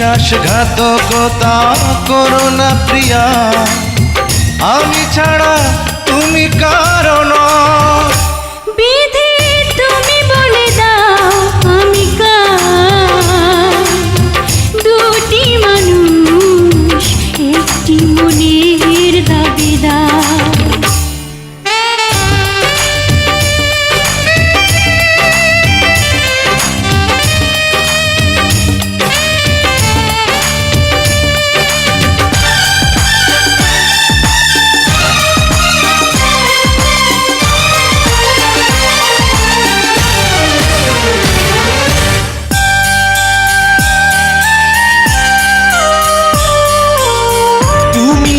বিশ্বাসঘাতকতা করো না প্রিয়া। আমি ছাড়া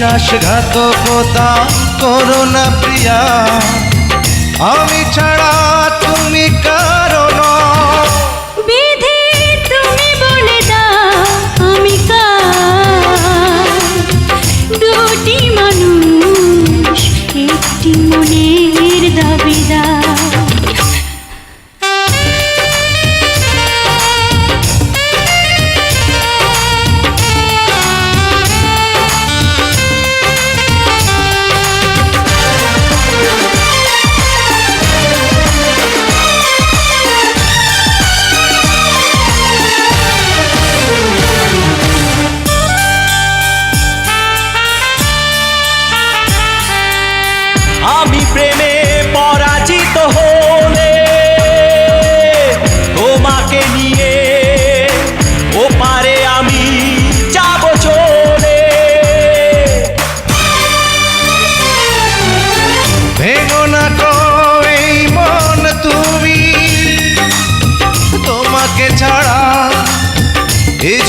বিশ্বাসঘাতকতা করো না প্রিয়া।